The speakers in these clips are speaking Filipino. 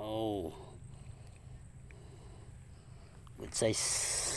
Oh. Good size.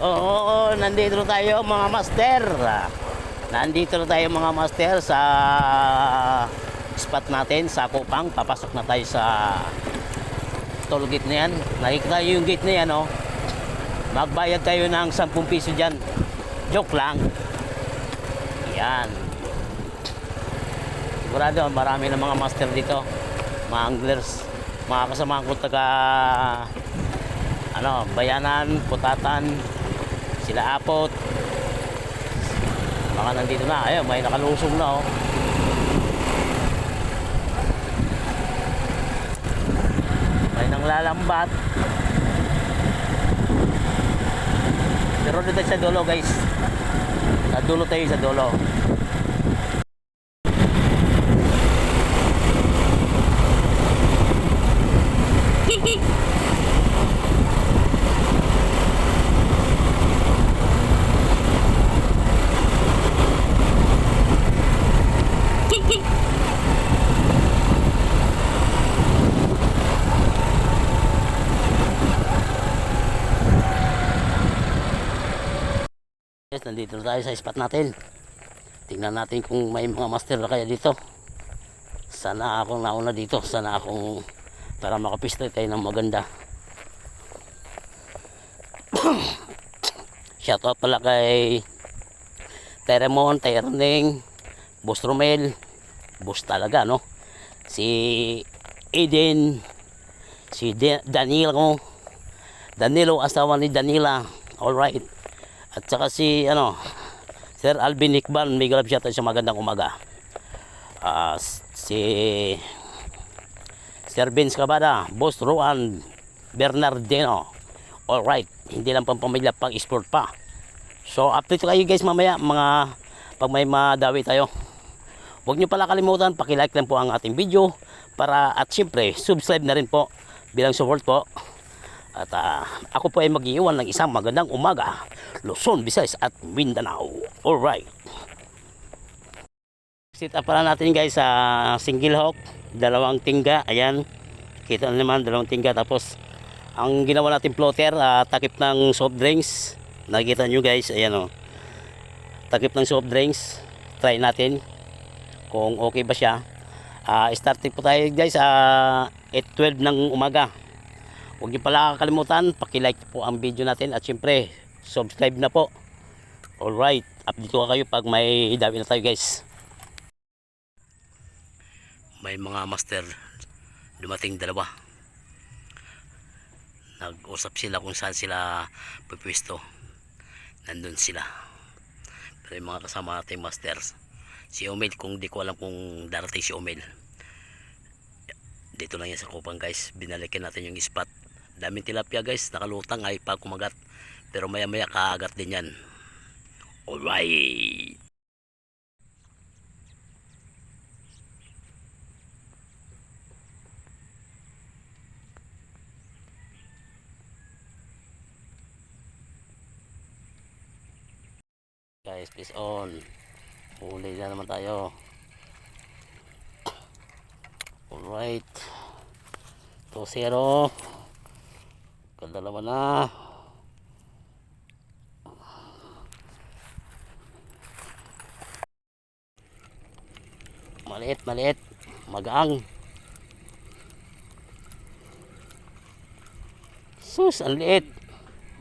So, nandito na tayo mga master. Nandito na tayo mga master sa spot natin sa Kupang. Papasok na tayo sa toll gate na yan. Nakikita yung gate na yan, oh. Magbayad tayo ng 10 piso dyan. Joke lang. Yan. Sigurado, marami na mga master dito. Mga anglers. Mga kasama ko taga ano, Bayanan, Putatan, sila Apot. Baka nandito na. Ayun, may nakalusong na oh. May nang lalambat. Pero dito sa dulo guys. Sa dulo tayo sa dulo. Nandito na tayo sa spot natin. Tingnan natin kung may mga master na kaya dito. Sana akong nauna dito. Sana akong para makapistol tayo ng maganda. Shoutout pala kay Teremon, Terning, Boss Romel, Boss talaga, no? Si Eden, si De- Danilo, Danilo, asawa ni Danila. Alright. At saka si ano, Sir Alvin Hikban, may galap siya sa magandang umaga. Ah, si Sir Vince Cabada, Boss Roan Bernardino. All right, hindi lang pang pamilya, pang sport pa. So, update kayo guys mamaya, mga pag may madawi tayo. Huwag nyo pala kalimutan, pakilike lang po ang ating video para at syempre, subscribe na rin po bilang support po. At ah, ako po ay mag-iwan ng isang magandang umaga. Luzon, Visayas at Mindanao. Alright. Sit up pala natin guys sa single hawk. Dalawang tingga. Ayan. Kita na naman dalawang tingga. Tapos ang ginawa natin floater, ah, takip ng soft drinks. Nakikita nyo guys. Ayan o. Takip ng soft drinks. Try natin kung okay ba siya. Ah, starting po tayo guys sa 8.12 ng umaga. Huwag niyo pala kakalimutan, pakilike po ang video natin at syempre, subscribe na po. Alright, update ko kayo pag may dawi na tayo guys. May mga master dumating dalawa. Nag-usap sila kung saan sila pupwesto. Nandun sila. Pero yung mga kasama nating masters, si Omel, kung di ko alam kung darating si Omel, dito lang yan sa kupang guys binalikan natin yung spot daming tilapia guys. Nakalutang ay pa kumagat pero maya maya kaagat din yan. Alright! Guys please on. Huli na naman tayo. Alright. 2-0. Kadalawa na. Maliit, maliit. Magaang. Sus, ang liit.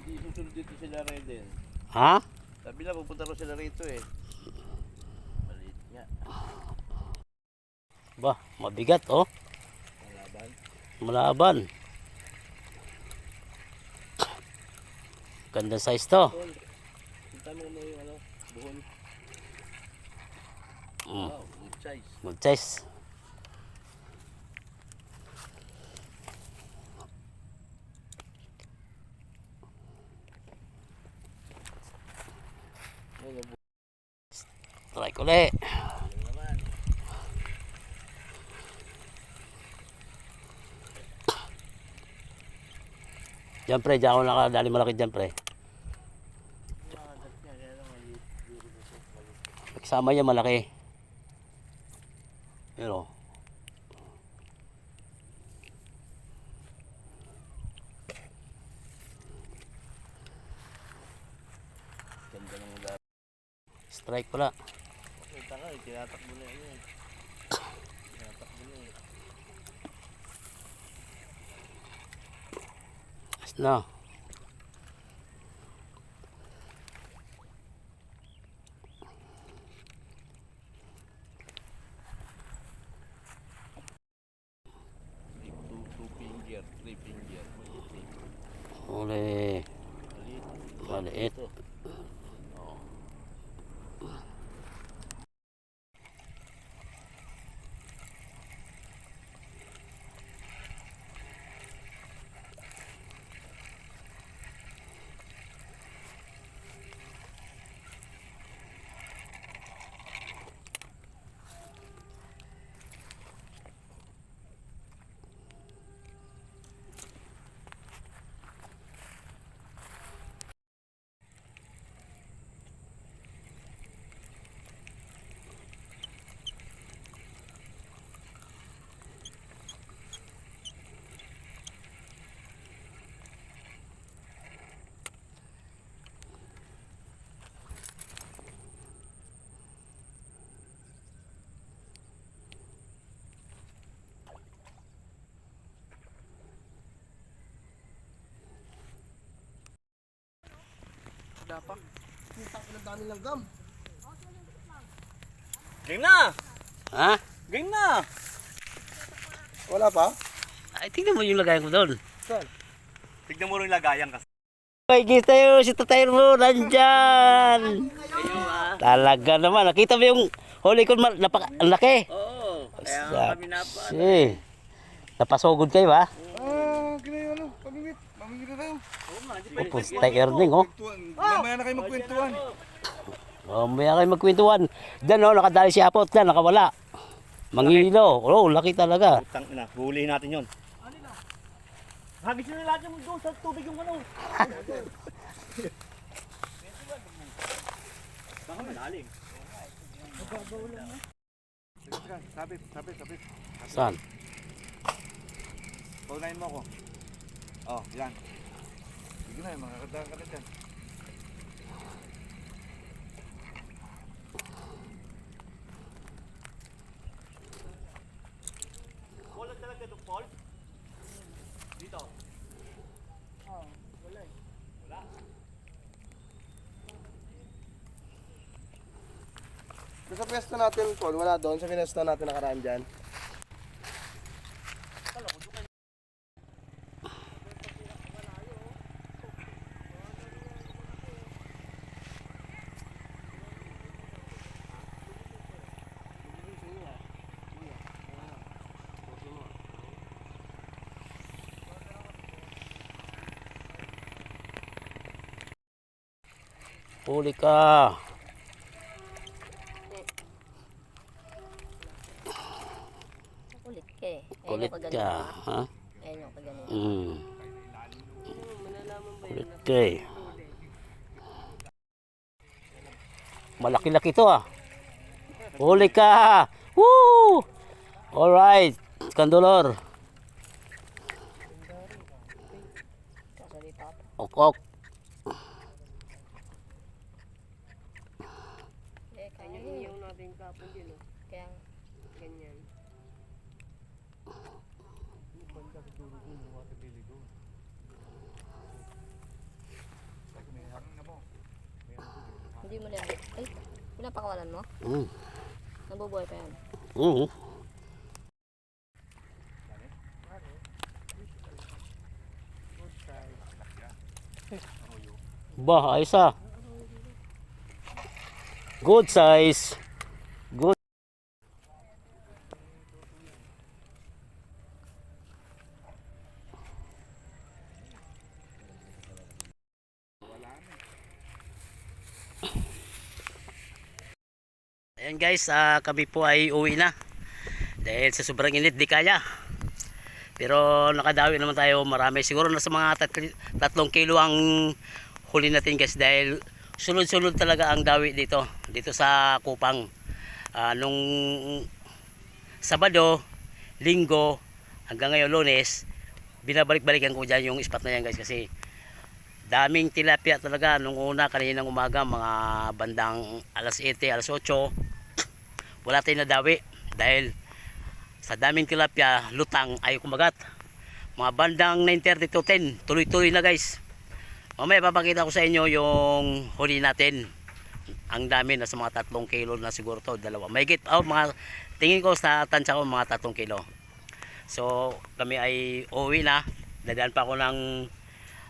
Hindi susunod dito sila Reden. Ha? Sabi na pupunta rin sila rito eh. Maliit nga. Ba, mabigat oh. Malaban. Ganda size to. Mm. Good size. Try ko ulit. Diyan pre, diyan ako nakadali malaki diyan pre. Makagat niya, kaya lang maliit. Duro kasi, Kasama niya malaki. Pero, Ganda ng lahat. strike pala. Ka, eh, tinatakbo na yun. Tinatakbo na eh. Ayos Dapat. Kita ko ng dami langgam. Game na! Ha? Game na! Wala pa? Ay, tingnan mo yung lagayan ko doon. Tignan mo rin lagayan kasi. Ay, kita yun, si tatay mo, nandyan. Talaga naman, nakita mo yung huli ko, ma- napak- ang laki. Oo. Kaya nga kami napa. Saksi. Napasugod kayo ba? Ah, ginayon ano, pamimit. Pamimit na tayo. Upos tayo earning, oh. Mamaya na kayo magkwentuhan. Oh, may kayo magkwentuhan. Diyan, oh, nakadali si Apot dyan, nakawala. Mangilo. Oh, laki talaga. Utang na, hulihin natin yun. Hagis na lahat yung doon sa tubig yung ano. Baka malalim. Sabit, sabit, sabit. Saan? Paunahin mo ako. Oh, yan. Sige na, makakadaan ka na dyan. Wala talaga doon, Paul? Dito. Sa pwesto natin, Paul, wala doon. Sa pwesto natin nakaraan dyan. Huli ka. Kulit ka eh. Kulit ka. Ha? Ayun yung kagaling. Mm. Kulit ka eh. Malaki-laki to ah. Huli ka. Woo! Alright. Kandolor. Ok, ok. Hindi mo na. Ay, pinapakawalan mo? Mm. Nabubuhay pa yan? Mm-hmm. Oo. Mm. Bah, ayos. Ah. Good size. Guys, ah, kami po ay uwi na. Dahil sa sobrang init, di kaya. Pero nakadawi naman tayo marami. Siguro nasa mga tat- tatlong kilo ang huli natin guys. Dahil sunod-sunod talaga ang dawi dito. Dito sa Kupang. Ah, nung Sabado, Linggo, hanggang ngayon Lunes, binabalik-balikan ko dyan yung spot na yan guys. Kasi daming tilapia talaga nung una kaninang umaga mga bandang alas 7, alas 8 wala tayong nadawi dahil sa daming tilapia lutang ay kumagat. Mga bandang 9.30 to 10 tuloy-tuloy na guys. Mamaya papakita ko sa inyo yung huli natin. Ang dami na sa mga tatlong kilo na siguro to dalawa. May get out mga tingin ko sa tansya ko mga tatlong kilo. So kami ay uwi na. Dadaan pa ako ng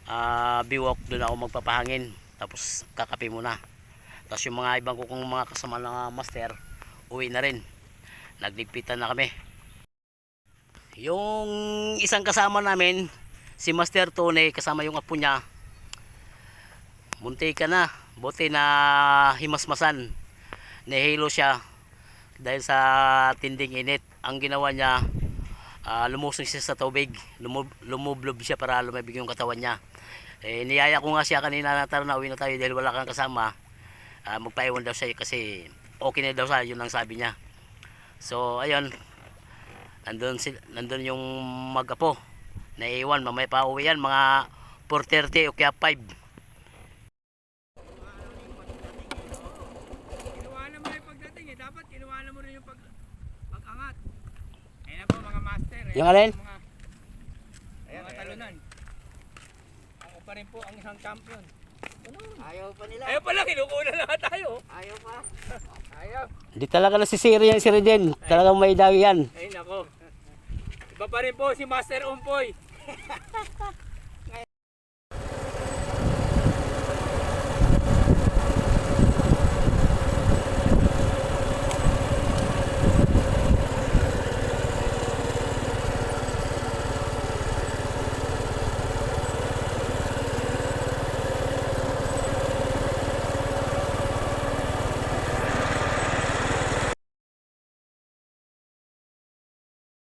uh, biwok. Doon ako magpapahangin. Tapos kakape muna. Tapos yung mga ibang ko kong mga kasama ng master uwi na rin. Nagligpitan na kami. Yung isang kasama namin si Master Tony kasama yung apo niya. Munti ka na. Buti na himasmasan. Nahilo siya dahil sa tinding init. Ang ginawa niya ah, lumusong siya sa tubig. Lumub, lumublob siya para lumabig yung katawan niya. Eh, niyaya ko nga siya kanina na tara na uwi na tayo dahil wala kang kasama. Ah, magpaiwan daw siya kasi okay na daw siya yun ang sabi niya. So ayun. Nandun, si, nandun yung magapo. Naiwan mamaya pa uwi yan mga 4.30 o kaya 5 Kinuha mo yung alin? Mga, mga talunan. Ako pa rin po ang isang champion. Ayaw pa nila. Ayaw pala, kinukuna na nga tayo. Ayaw pa. Ayaw. Hindi talaga nasisiri yan si Reden. Talagang may dawi yan. Ay nako. Iba pa rin po si Master Umpoy.